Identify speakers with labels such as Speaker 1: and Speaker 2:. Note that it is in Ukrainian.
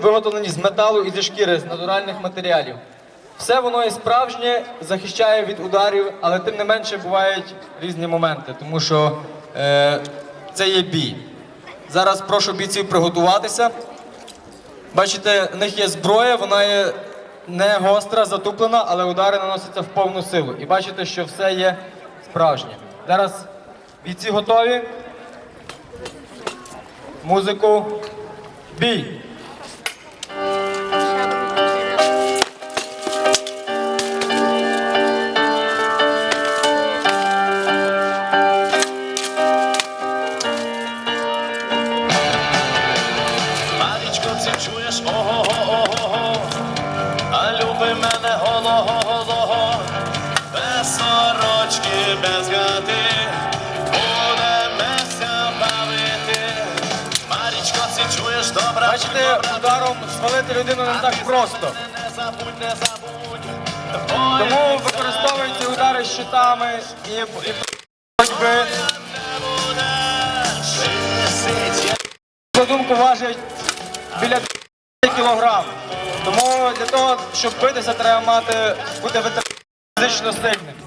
Speaker 1: виготовлені з металу і зі шкіри, з натуральних матеріалів. Все воно і справжнє захищає від ударів, але тим не менше бувають різні моменти, тому що е, це є бій. Зараз прошу бійців приготуватися. Бачите, в них є зброя, вона є не гостра, затуплена, але удари наносяться в повну силу. І бачите, що все є справжнє. Зараз бійці готові. Музику. Бій!
Speaker 2: Чуєш ого-го-го-го, а люби мене голого-голого, без сорочки, без гати, будемося бавити. Марічко, ти чуєш добре,
Speaker 1: Бачите, ударом свалити людину не так просто.
Speaker 2: не забудь, не забудь.
Speaker 1: Тому використовуються удари щитами і, і боротьби. За думку важить біля 10 кілограм. Тому для того, щоб битися, треба мати бути фізично сильним.